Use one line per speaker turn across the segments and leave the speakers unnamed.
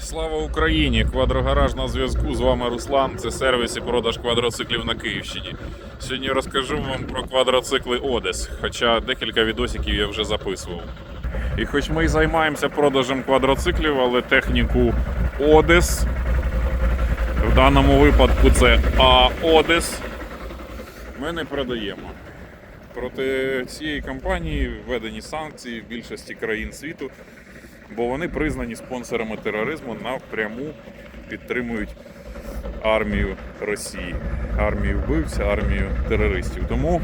Слава Україні! Квадрогараж на зв'язку. З вами Руслан. Це сервіс і продаж квадроциклів на Київщині. Сьогодні розкажу вам про квадроцикли Одес, хоча декілька відосиків я вже записував. І хоч ми й займаємося продажем квадроциклів, але техніку Одес. В даному випадку це А Одес. Ми не продаємо. Проти цієї компанії введені санкції в більшості країн світу бо вони признані спонсорами тероризму напряму підтримують армію Росії, армію вбивця, армію терористів. Тому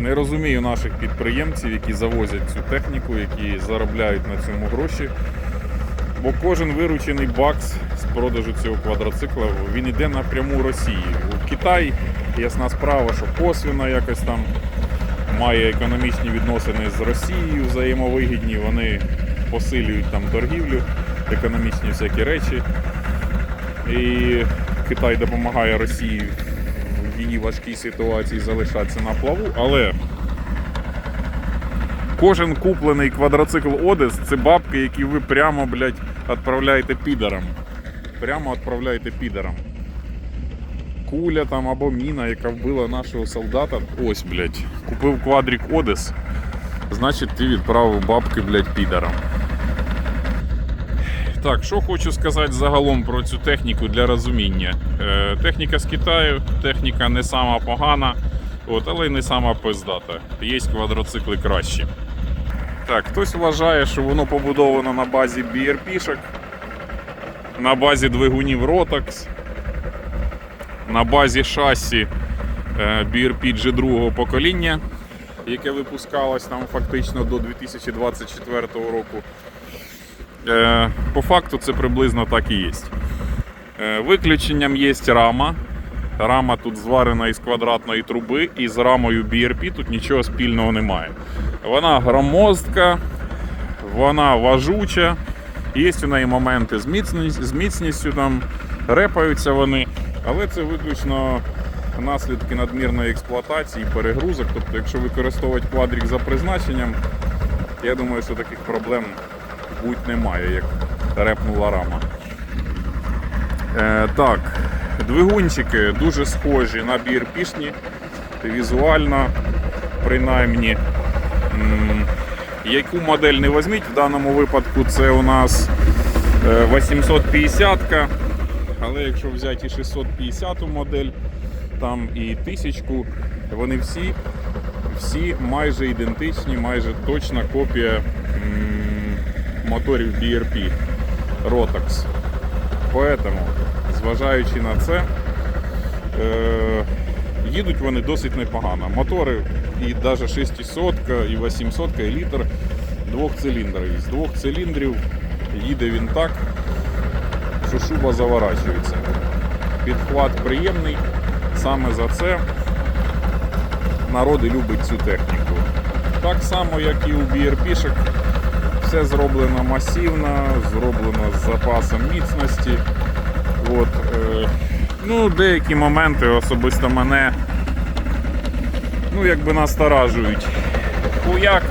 не розумію наших підприємців, які завозять цю техніку, які заробляють на цьому гроші. Бо кожен виручений бакс з продажу цього квадроцикла він йде напряму Росії. У Китай ясна справа, що косвіно якось там має економічні відносини з Росією взаємовигідні, вони посилюють там торгівлю, економічні всякі речі. І Китай допомагає Росії в її важкій ситуації залишатися на плаву, але кожен куплений квадроцикл Одес це бабки, які ви прямо, блядь, відправляєте підарам. Прямо відправляєте підарам. Куля там або міна, яка вбила нашого солдата. Ось, блядь, купив квадрик Одес. Значить, ти відправив бабки, блядь, підарам. Так, що хочу сказати загалом про цю техніку для розуміння. Е, техніка з Китаю, техніка не сама погана, от, але й не сама пиздата. Є квадроцикли кращі. Так, хтось вважає, що воно побудовано на базі BRP-шок, на базі двигунів Rotax, на базі шасі е, BRP G2 покоління, яке випускалось там фактично до 2024 року. Е, По факту це приблизно так і є. Е, Виключенням є рама. Рама тут зварена із квадратної труби, і з рамою BRP тут нічого спільного немає. Вона громоздка, вона важуча, є у неї моменти з міцністю, там, репаються вони, але це виключно наслідки надмірної експлуатації, перегрузок. Тобто, якщо використовувати квадрик за призначенням, я думаю, що таких проблем будь немає, як репнула рама. Е, так, двигунчики дуже схожі на BRP-шні, візуально, принаймні. Яку модель не візьміть, в даному випадку це у нас е, 850 але якщо взяти і 650 модель, там і 1000, вони всі, всі майже ідентичні, майже точна копія моторів BRP Rotax. Поэтому, зважаючи на це, е, їдуть вони досить непогано. Мотори і навіть 600, і 800, і літр двохциліндрові. З двох циліндрів їде він так, що шуба заворачується. Підхват приємний. Саме за це народ і любить цю техніку. Так само, як і у BRP-шок, все зроблено масивно, зроблено з запасом міцності. От, е, ну, деякі моменти особисто мене ну, якби насторажують. Хуяк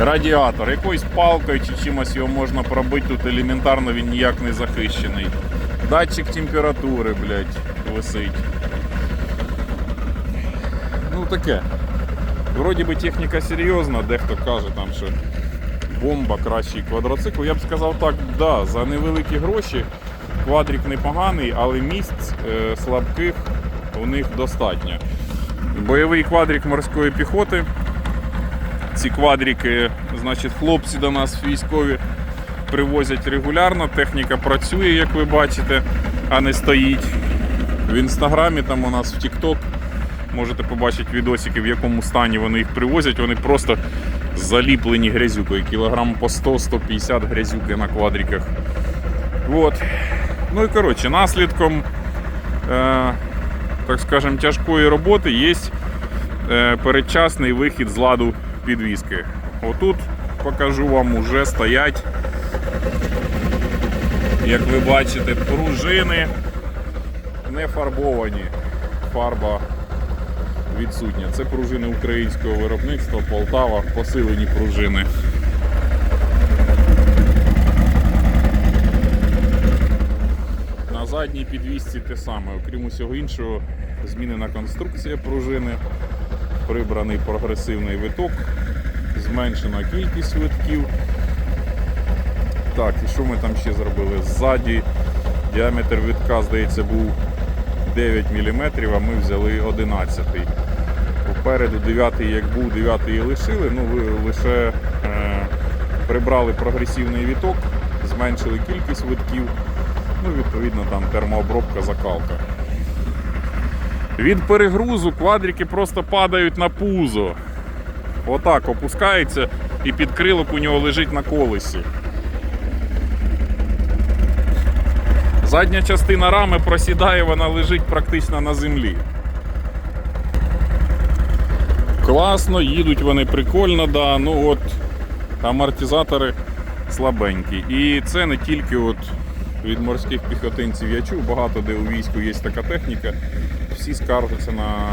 радіатор, якоюсь палкою чи чимось його можна пробити, тут елементарно він ніяк не захищений. Датчик температури, блядь, висить. Ну таке. Вроді би техніка серйозна, дехто каже там, що бомба кращий квадроцикл. Я б сказав так, да, за невеликі гроші квадрик непоганий, але місць е, слабких у них достатньо. Бойовий квадрик морської піхоти. Ці квадрики, значить, хлопці до нас військові привозять регулярно. Техніка працює, як ви бачите, а не стоїть. В інстаграмі там у нас в TikTok можете побачити відосики, в якому стані вони їх привозять. Вони просто заліплені грязюкою. Кілограм по 100-150 грязюки на квадриках. От. Ну і коротше, наслідком, е, так скажем, тяжкої роботи є е, передчасний вихід з ладу підвіски. Отут покажу вам, уже стоять, як ви бачите, пружини не фарбовані. Фарба відсутня. Це пружини українського виробництва, Полтава, посилені пружини. На задній підвісці те саме, окрім усього іншого, змінена конструкція пружини прибраний прогресивний виток, зменшена кількість витків. Так, і що ми там ще зробили? Ззаді діаметр витка, здається, був 9 мм, а ми взяли 11. Попереду 9 як був, 9 і лишили. Ну, лише е, прибрали прогресивний віток, зменшили кількість витків. Ну, відповідно, там термообробка, закалка. Від перегрузу квадрики просто падають на пузо. Отак опускається і підкрилок у нього лежить на колесі. Задня частина рами просідає, вона лежить практично на землі. Класно, їдуть вони прикольно, да. Ну от амортизатори слабенькі. І це не тільки от від морських піхотинців я чув, багато де у війську є така техніка. Всі скаржаться на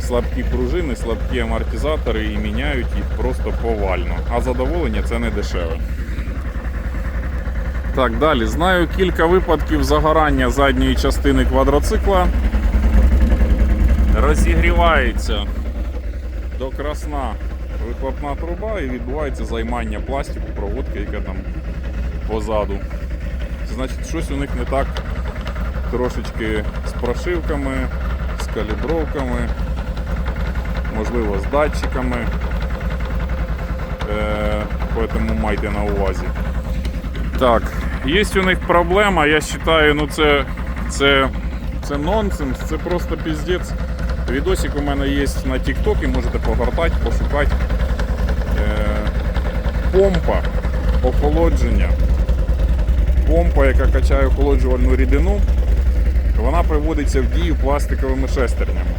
слабкі пружини, слабкі амортизатори і міняють їх просто повально. А задоволення це не дешеве. Так, далі. Знаю кілька випадків загорання задньої частини квадроцикла. Розігрівається до красна вихлопна труба і відбувається займання пластику, проводки, яка там позаду. Значить, щось у них не так трошечки з прошивками, з калібровками, можливо, з датчиками. Е, Поэтому майте на увазі. Так, є у них проблема, я вважаю, ну це, це, це нонсенс, це просто піздець. Відосик у мене є на TikTok, можете погортати, пошукати. Е, помпа охолодження. Помпа, яка качає охолоджувальну рідину, вона приводиться в дію пластиковими шестернями.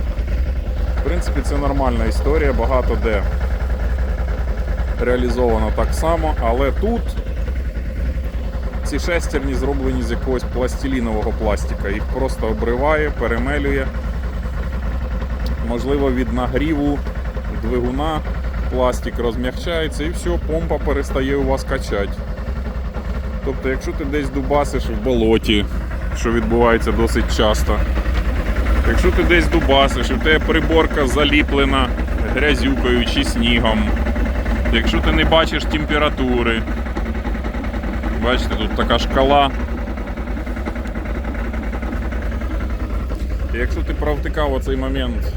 В принципі, це нормальна історія, багато де реалізовано так само, але тут ці шестерні зроблені з якогось пластилінового пластика. Їх просто обриває, перемелює. Можливо, від нагріву двигуна пластик розм'якчається і все, помпа перестає у вас качати. Тобто, якщо ти десь дубасиш в болоті, що відбувається досить часто, якщо ти десь дубасиш, і в тебе приборка заліплена грязюкою чи снігом, якщо ти не бачиш температури, Бачите, тут така шкала. Якщо ти провтикав оцей момент,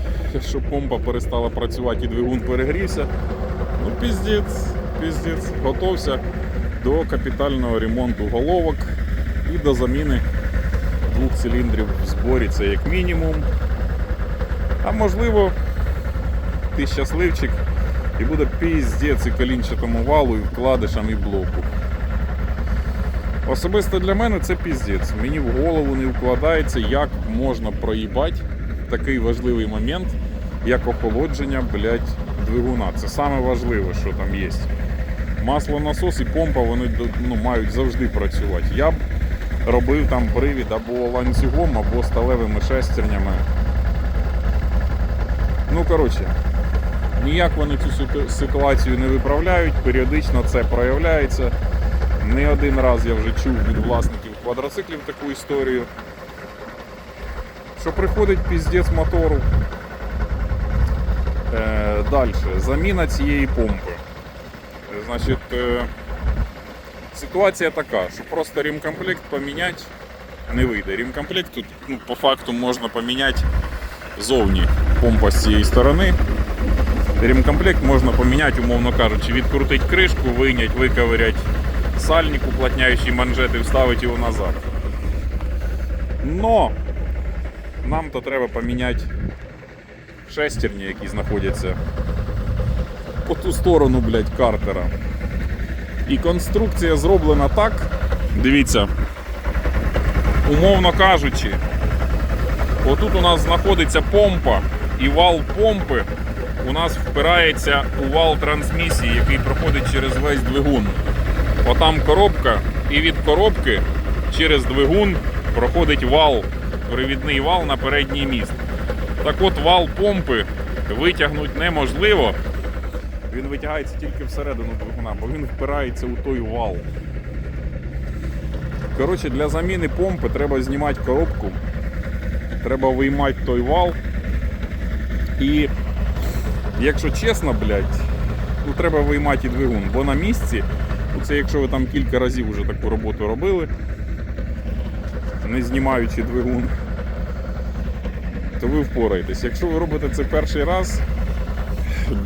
що помпа перестала працювати і двигун перегрівся, ну піздець, піздець, готовся до капітального ремонту головок і до заміни двох циліндрів в зборі, це як мінімум. А можливо, ти щасливчик і буде піздець і колінчатому валу, і вкладишам, і блоку. Особисто для мене це піздець. Мені в голову не вкладається, як можна проїбати такий важливий момент, як охолодження, блядь, двигуна. Це саме важливе, що там є. Маслонасос і помпа вони ну, мають завжди працювати. Я б робив там привід або ланцюгом, або сталевими шестернями. Ну, коротше, ніяк вони цю ситуацію не виправляють, періодично це проявляється. Не один раз я вже чув від власників квадроциклів таку історію, що приходить піздець мотору. Е, Далі. Заміна цієї помпи. Е, Значить, е, ситуація така, що просто ремкомплект поміняти не вийде. Ремкомплект тут ну, по факту можна поміняти зовні помпа з цієї сторони. Ремкомплект можна поміняти, умовно кажучи, відкрутити кришку, вийняти, виковиряти сальник, уплотняющий манжети, вставити його назад. Но нам то треба поміняти шестерні, які знаходяться по ту сторону, блядь, картера. І конструкція зроблена так, дивіться, умовно кажучи, отут у нас знаходиться помпа, і вал помпи у нас впирається у вал трансмісії, який проходить через весь двигун. Отам коробка, і від коробки через двигун проходить вал, привідний вал на передній міст. Так от вал помпи витягнути неможливо. Він витягається тільки всередину двигуна, бо він впирається у той вал. Коротше, для заміни помпи треба знімати коробку, треба виймати той вал. І якщо чесно, блядь, ну треба виймати і двигун, бо на місці, це якщо ви там кілька разів вже таку роботу робили, не знімаючи двигун, то ви впораєтесь. Якщо ви робите це перший раз,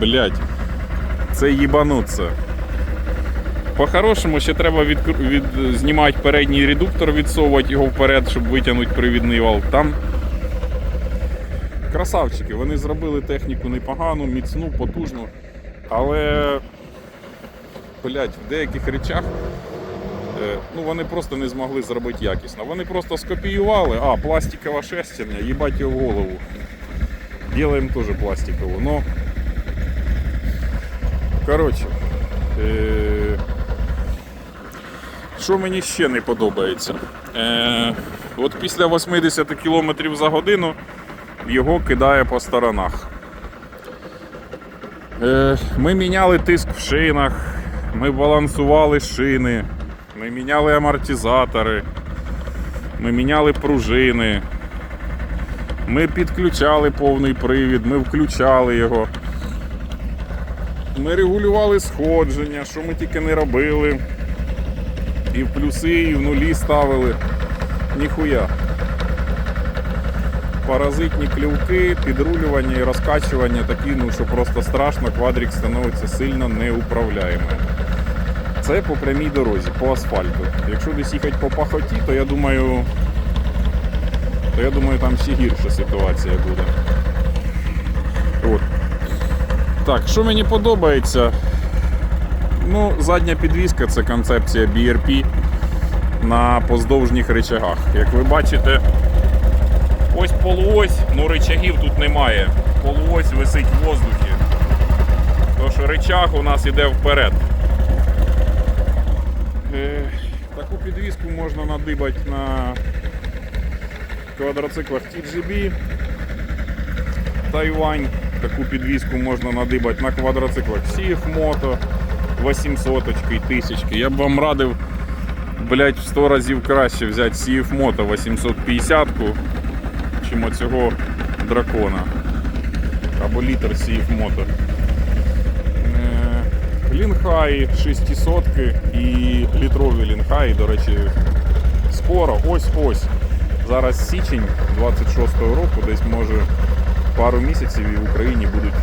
блядь, це їбануться. По-хорошому ще треба від, від, знімати передній редуктор, відсовувати його вперед, щоб витягнути привідний вал. Там красавчики, вони зробили техніку непогану, міцну, потужну, але блядь, в деяких речах е, ну, вони просто не змогли зробити якісно. Вони просто скопіювали, а, пластикова шестерня, їбать його в голову. Делаем тоже пластикову. Но, коротше, е- що мені ще не подобається? Е- от після 80 км за годину його кидає по сторонах. Е, Ми міняли тиск в шинах, ми балансували шини, ми міняли амортизатори, ми міняли пружини, ми підключали повний привід, ми включали його. Ми регулювали сходження, що ми тільки не робили. І в плюси, і в нулі ставили. Ніхуя паразитні клювки, підрулювання і розкачування такі, ну що просто страшно, квадрик становиться сильно неуправляємим. Це по прямій дорозі, по асфальту. Якщо десь їхати по пахоті, то я думаю, то я думаю, там ще гірша ситуація буде. Так, що мені подобається? Ну, задня підвізка це концепція BRP на поздовжніх речагах. Як ви бачите, Ось полуось, ну рычагів тут немає. Полуось висить в воздухі. Тож рычаг у нас іде вперед. Е, таку підвіску можна надибати на квадроциклах TGB. Тайвань. Таку підвіску можна надибати на квадроциклах CF Moto 800 і 1000. Я б вам радив блять, в 100 разів краще взяти CF Moto 850 чим оцього дракона. Або літр сіїв мото. Лінхай 600 і літрові лінхаї, до речі, скоро, ось-ось. Зараз січень 26-го року, десь може пару місяців і в Україні будуть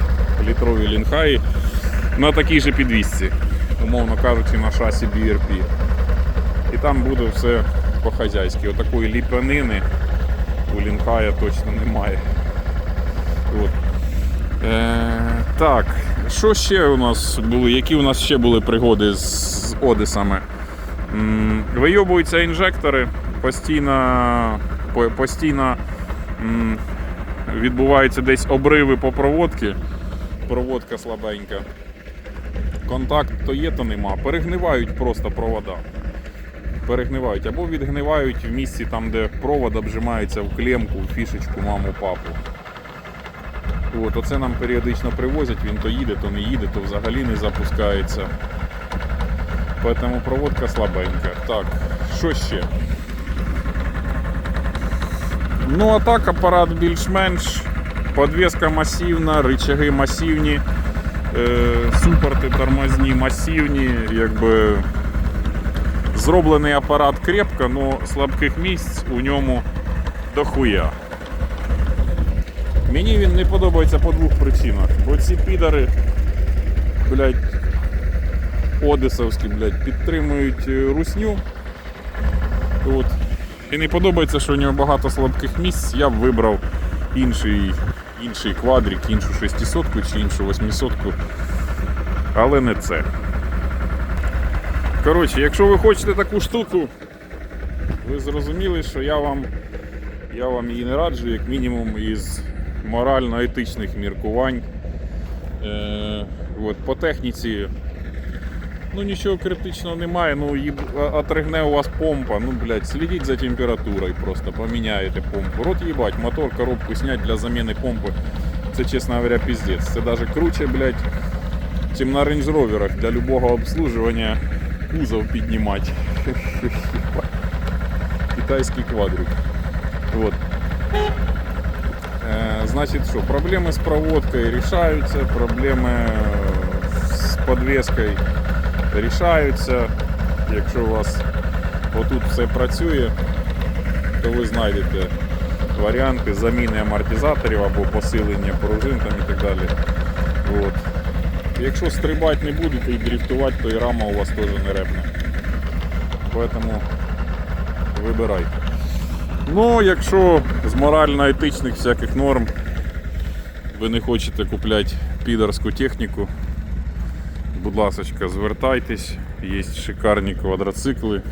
літрові лінхаї на такій же підвісці, умовно кажучи, на шасі BRP. І там буде все по-хазяйськи. Отакої ліпанини у Лінкая точно немає. От. Е, так, що ще у нас були? Які у нас ще були пригоди з, з Одесами? Вийобуються інжектори, постійно, по- постійно відбуваються десь обриви по проводці. Проводка слабенька. Контакт то є, то нема. Перегнивають просто провода перегнивають або відгнивають в місці там, де провод обжимається в клемку, в фішечку, маму, папу. От, оце нам періодично привозять, він то їде, то не їде, то взагалі не запускається. Тому проводка слабенька. Так, що ще? Ну а так апарат більш-менш. Подвеска масивна, рычаги масивні, е, супорти тормозні масивні, якби Зроблений апарат крепко, але слабких місць у ньому дохуя. Мені він не подобається по двох причинах. Бо ці підари, блядь, одесовські, блядь, підтримують е, русню. От. І не подобається, що у нього багато слабких місць, я б вибрав інший, інший квадрик, іншу 600 чи іншу 800 але не це. Коротше, якщо ви хочете таку штуку, ви зрозуміли, що я вам, я вам її не раджу, як мінімум із морально-етичних міркувань. Е, от, по техніці ну нічого критичного немає, ну їб, а- отригне у вас помпа, ну блядь, слідіть за температурою просто, поміняєте помпу. Рот їбать, мотор, коробку снять для заміни помпи. Це, чесно говоря, піздець. Це навіть круче, блядь, чим на Range Rover для любого обслуживання кузов піднімати. китайский квадрик. Вот. Э, Значит, что, проблемы с проводкой решаются, проблемы з подвеской рішаються. Якщо у вас отут все працює, то ви знайдете варіанти заміни амортизаторів або посилення пружин там і так далі. От. Якщо стрибати не будете і дрифтувати, то і рама у вас теж не репне. Поэтому вибирайте. Ну, якщо з морально-етичних всяких норм ви не хочете купляти підерську техніку, будь ласка, звертайтесь, є шикарні квадроцикли.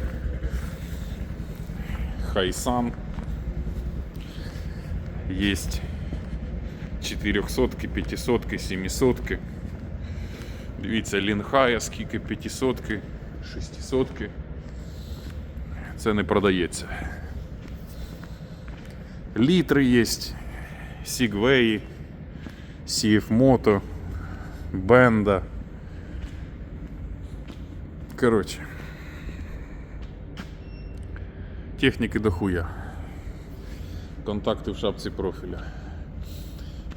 Хайсан. Есть 400, 500, 700. Дивіться, лінхая, скільки 500, 600. Це не продається. Літри є, Сігвеї, CF Moto, Бенда. Коротше. Техніки дохуя. Контакти в шапці профіля.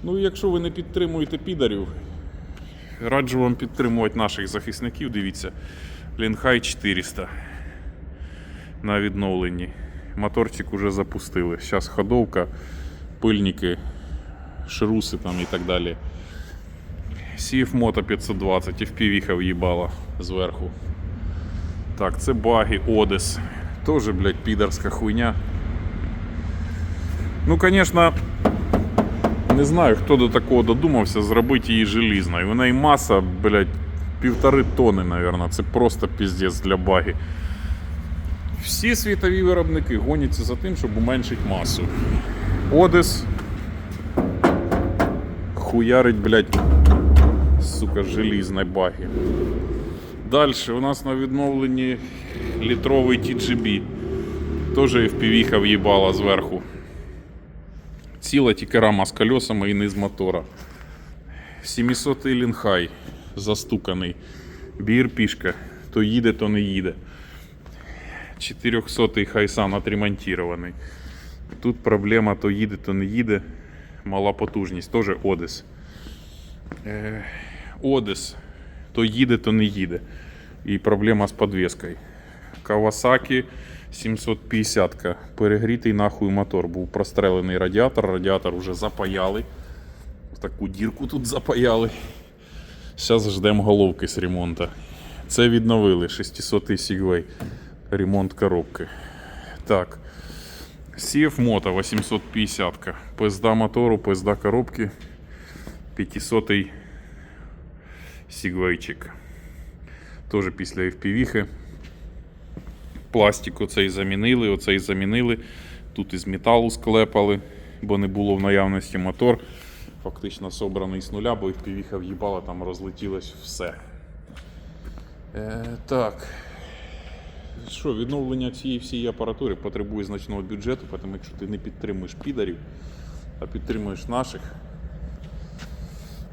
Ну, якщо ви не підтримуєте підарів, раджу вам підтримувати наших захисників. Дивіться, Лінхай 400 на відновленні. Моторчик уже запустили. Зараз ходовка, пильники, шруси там і так далі. CF Moto 520, FPV в'їбала зверху. Так, це баги, Одес. Тоже, блядь, підарська хуйня. Ну, конечно, не знаю, хто до такого додумався зробити її желізною. У неї маса, блядь, півтори тони, наверное. Це просто піздець для баги. Всі світові виробники гоняться за тим, щоб уменшити масу. Одес хуярить, блядь, сука, желізної баги. Далі у нас на відновленні літровий TGB. Теж FPV в'їбала зверху. Ціла тільки рама з колесами і низ мотора. 700 лінхай застуканий. BRP-шка. То їде, то не їде. 400 хайсан отремонтирований. Тут проблема то їде, то не їде. Мала потужність, теж Одес. Е, Одес. То їде, то не їде. І проблема з подвіскою. Kawasaki 750 перегрітий нахуй мотор. Був прострелений радіатор, радіатор вже запаяли. Таку дірку тут запаяли. Зараз ждемо головки з ремонту. Це відновили 600 Segway. Ремонт коробки. Так. CF Moto 850. Пизда мотору, пизда коробки. 500 Segwayчик. Теж після FPV. Пластик оцей замінили, оцей замінили. Тут із металу склепали, бо не було в наявності мотор. Фактично собраний з нуля, бо FPV в'їбала, там розлетілось все. Е, так. Що, відновлення цієї всієї апаратури потребує значного бюджету, тому якщо ти не підтримуєш підарів, а підтримуєш наших,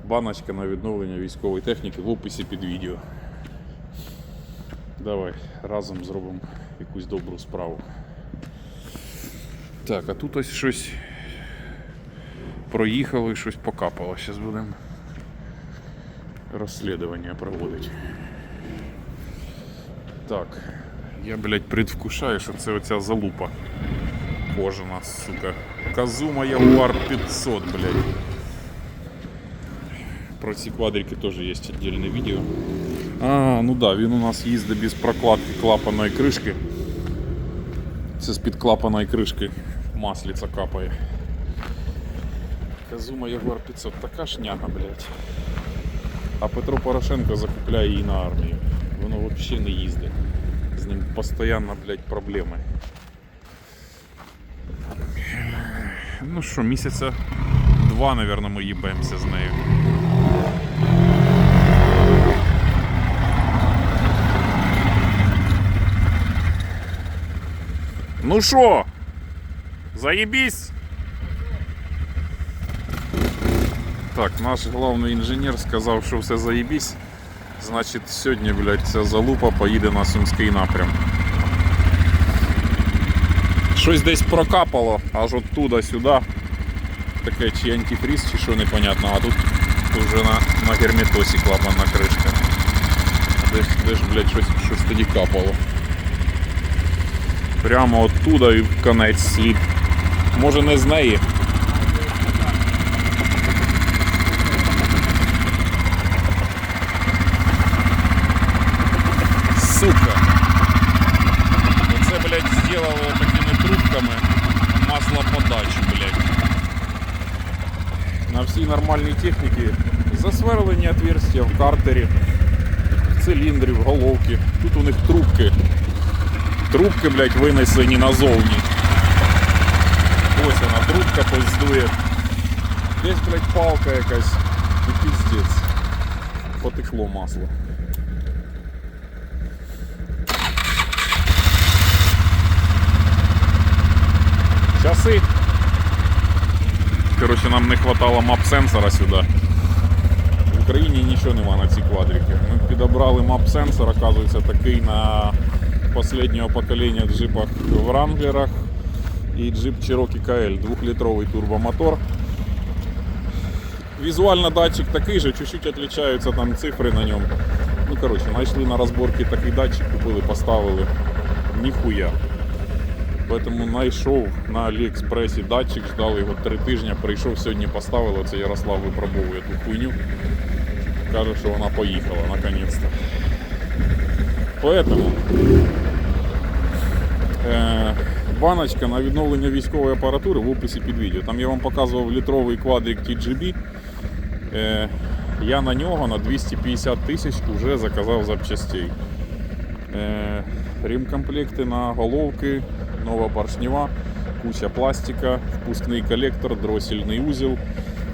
баночка на відновлення військової техніки в описі під відео. Давай разом зробимо якусь добру справу. Так, а тут ось щось проїхало і щось покапало. Зараз будемо розслідування проводити. Так, я, блядь, предвкушаю, що це оця залупа кожана, сука. Казума Ягуар 500, блядь. Про ці квадрики теж є віддільне відео. А, ну да, він у нас їздить без прокладки клапаної кришки. Це з-під клапаної кришки маслиця капає. Казума Ягуар 500, така шняга, блядь. А Петро Порошенко закупляє її на армію. Воно взагалі не їздить. З ним постійно, блядь, проблеми. Ну що, місяця два, мабуть, ми їбемося з нею. Ну що, заєбісь? Так, наш головний інженер сказав, що все заєбісь. Значить, сьогодні, блядь, ця залупа поїде на Сумський напрям. Щось десь прокапало, аж оттуда сюди. Таке чи антифриз, чи що непонятно, а тут вже на, на герметосі клапанна кришка. Десь, десь блядь, щось, щось тоді капало. Прямо оттуда і в конець слід. Може не з неї. Сука. Оце, блядь, зробили такими трубками маслоподачу, блядь. На всій нормальній техніці засверлені отверстия в картері, в циліндрі, в головці. Тут у них трубки. Трубки, блядь, винесені назовні. Ось вона, трубка пиздує. Десь, блядь, палка якась. І піздець. Потекло масло. Часи. Коротше, нам не хватало мап-сенсора сюди. В Україні нічого нема на ці квадрики. Ми підобрали мап-сенсор, оказується, такий на останнього покоління джипах в Ранглерах і джип Cherokee KL, 2-літровий турбомотор. Візуально датчик такий же, чуть-чуть відрізняються там цифри на ньому. Ну, коротше, знайшли на розборці такий датчик, купили, поставили. Ніхуя. Поэтому знайшов на Аліекспресі датчик, ждали його три тижні, прийшов сьогодні, поставили. Оце Ярослав випробовує ту хуйню. Каже, що вона поїхала наконець-то. Поэтому е, баночка на відновлення військової апаратури в описі під відео. Там я вам показував літровий квадрик TGB. Е, я на нього на 250 тисяч вже заказав запчастей. Е, Ремкомплекти на головки, нова поршнева, куча пластика, впускний колектор, дроссельний узел,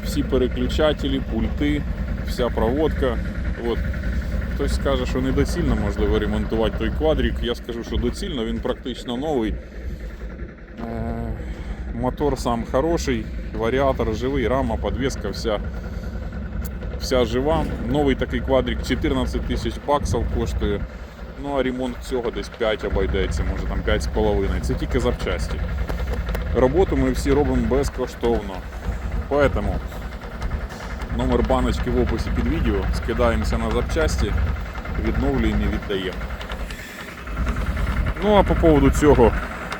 всі переключателі, пульти, вся проводка. От. Хтось скаже, що недоцільно можливо ремонтувати той квадрик. Я скажу, що доцільно, він практично новий. Е, Мотор сам хороший, варіатор живий, рама, подвеска вся, вся жива. Новий такий квадрик 14 тисяч баксів коштує. Ну а ремонт цього десь 5 обійдеться, може там 5,5. Це тільки запчасті. Роботу ми всі робимо безкоштовно. Поэтому номер баночки в описі під відео. Скидаємося на запчасті, відновлюємо і віддаємо. Ну а по поводу цього,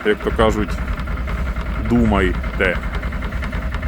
як то кажуть, думайте.